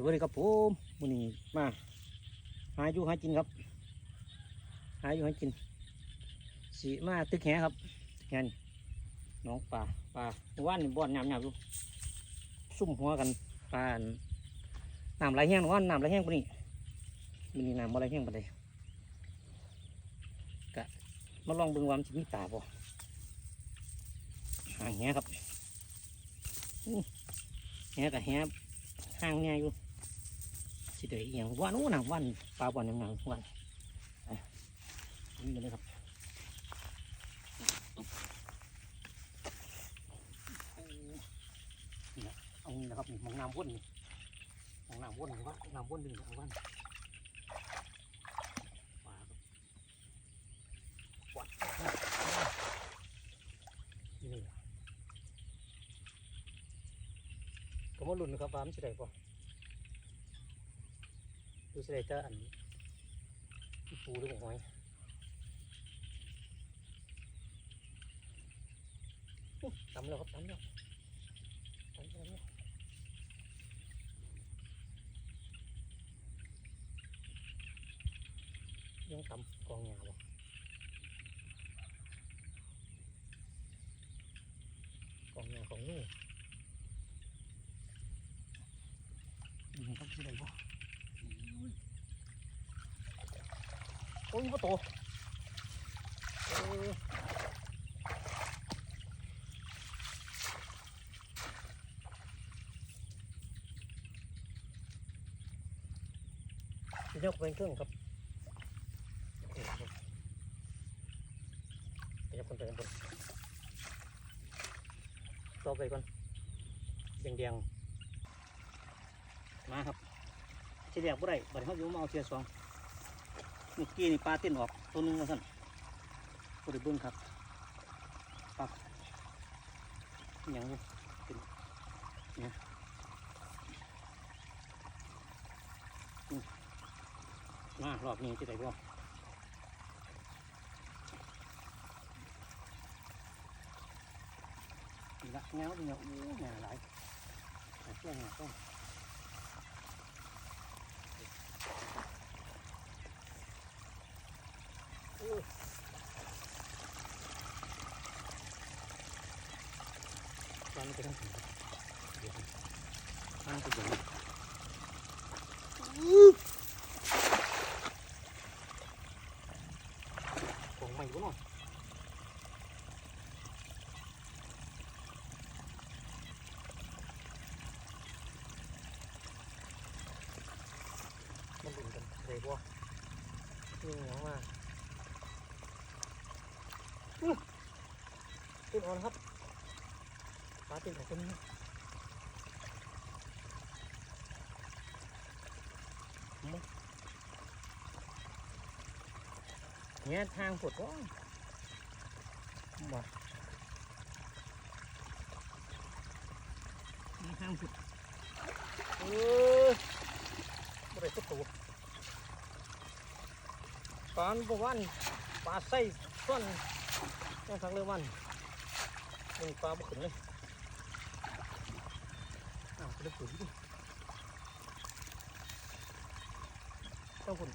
สวัสดีครับผมวันนี้มา หาอยู่หากินครับ หาอยู่หากินสีมาตึกแหครับแหนน้องปลาปลาว่านบ่อนหยำยำอยู่ซุ่มหัวกันปลาน้ำไหลแห้งว่านน้ำไหลแห้งปานนี้มันนี่น้ำบ่ไหลแห้งปานใดกะมาลองเบิ่งว่ามันจะมีตาบ่หางแหครับแหกับแหห่างไงอยู่ สิเดียอย่างวันโอ้นะวันปลาบอลยังไงวันนี่เลยครับเอานี่นะครับมองน้ำวนมองน้ำวนนี่ว่าน้ำวนดึงของวันปลาครับวัดนี่ก็มาลุ้นครับว่ามันสิได้ป่ะ ดูสิได้จะอันอีปูหรือหอยอุ๊ยตำแล้วครับตำแล้วตำแล้วตำแล้วยังตำกองหยาบ่กองหยาของนู่นยิงครับสิได้บ่ โอ้ยพ่อโตจะยกเป็นเครื่องครับจะยกคนไปข้างบนต่อไปก่อนแดงๆมาครับเสียบบ่ได้บัดนี้เขาอยู่มาเอาเสียสอง เมื่อกี้นี่ปลาเต้นออกตัวนึงมาสั่นตัวเบิ้งครับปักอย่างนี้เป็นเนี่ยมารอบนี้จะได้บ่นี่ละเงาเนาะโอ้แง่หลายหลายช่วงหนาต้อง ตอนนี้ไปทางไหนเดี๋ยวทางไปยังไงของใหม่บ่เนาะมันดุนกันเลยบ่นี่หยังมาต้นอ่อนครับ ปลาติดของคนนี้เนี่ยทางฝดก็บ่นี่ทางฝดเออบ่ได้สักตัวตอนบ่วันปลาไส้ส่วนยังทังเรื่องวันมึงปลาบุขึ้นเลยอ้าวกระปุกดิ เจ้าคุณ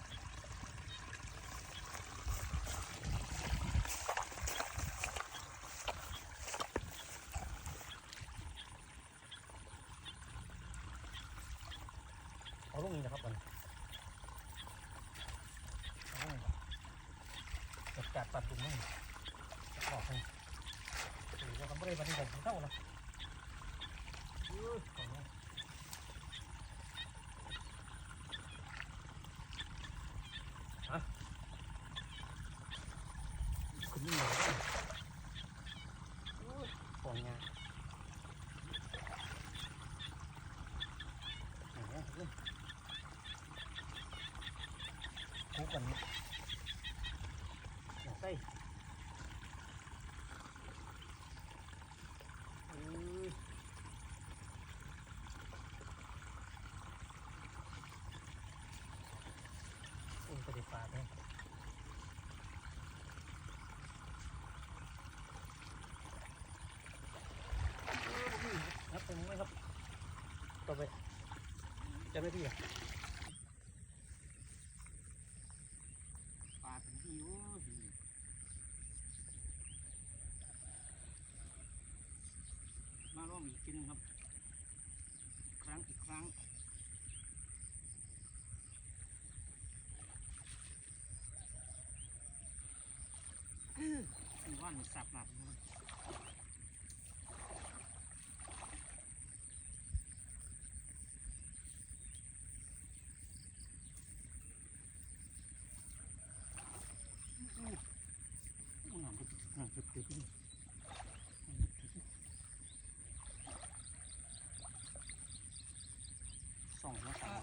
เอาลงนี่นะครับมันจัดจัดปัดตุ่มนี่ออกให้เราทำไม่ได้ปฏิบัติเท่านะฮะคุณนี่เหรอฟองงาคุ กกันอยาใส่อืมอุ้ยกระดิกปากเลยครับเป็นไหมครับต่อไปจะไม่พี่อะปลาเป็นที่โอ้ยมาลองอีกทีหนึงครับ ครั้งอีกครั้ง ว่านสับหลับนะครับอู้อู้น้ำลึกน้ำลึกลึกนี่น้ำลึกลึกนี่ส่องแล้วครับ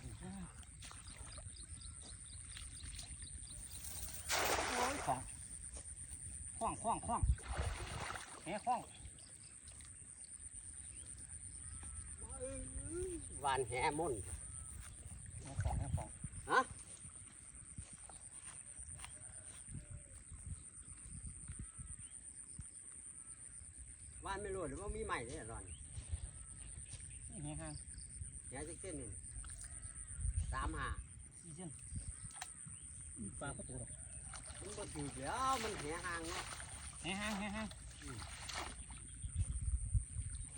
โอ้ยของค ล้องคล้องคล้องแหคล้องหวานแหม่นแหของแหของฮะหวานไม่รู้หรือว่ามีใหม่เนี่ยร้อนนี่แหห้างแหจักเส้นนี่สามหาสี่เส้นปลาก็ตัวดอกมันก็ถือเดี๋ยวมันแหห่างเนาะ แหห้างแหห้าง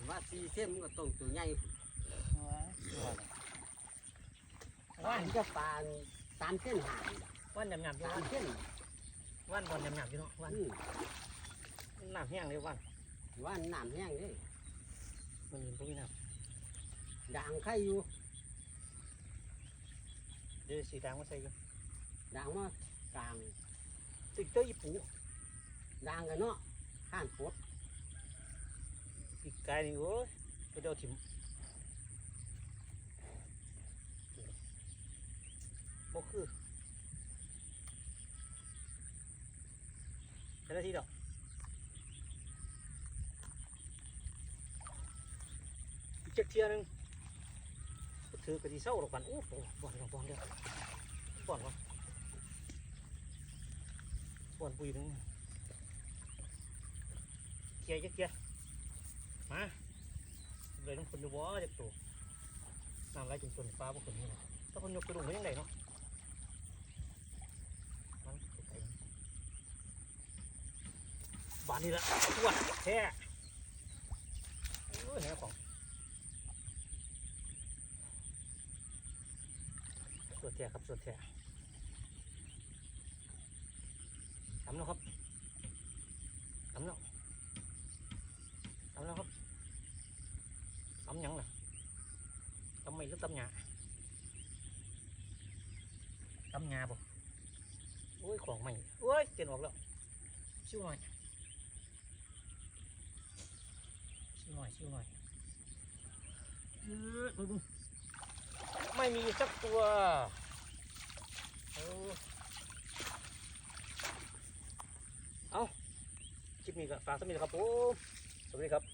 ว่าสี่เส้นมันก็ต้องตัวใหญ่ว้ายตัวหวานจะปานสามเส้นหางว่านยำยำอยู่สามว่านเส้นว่านบอลยำยำอยู่เนาะว่านอืมน้ำแห้งเลยว่านหวานน้ำแห้งเด้มันยืนตรงนี้น้ด่างไข่อยู่ำเดี๋ยวสีแดงมาใส่กันด่างมากลางติ๊กเตอร์อีปู ด่างกันเนาะข้านปดอีกไกลนี่โอ้ยไปเดาถิ่มบ่คือเจ้าหน้าที่ดอกอีกจักเทียหนึงถือกระดีเศร้าหรอกกันโอ้โหบ่อนบ่อนเดียวบ่อนวะบ่อนปุยหนึง กียร์จักเกียร์มาเลยต้องคนดูบ่าจักตัวน้ำไหลจนต้นฟ้าบ่ขึ้นนี่นะถ้าคนยกกระดุมไว้ยังไงเนาะมันไกลๆบ้านนี่ละตรวแท้โอ้ยแหของสวดแท้ครับสวดแท้ทำแล้วครับทำแล้วทำแล้วครับทำหยังล่ะ ทำไมหรือทำหยาทำหยาบ่โอ้ย ของใหม่โอ้ยเกินออกแล้วชิวหน่อยชิวหน่อยชิวหน่อยเออดูดูไม่มีสักตัวเอาเอาคลิปนี้ก็ฝากสมิธครับผมสวัสดีครับ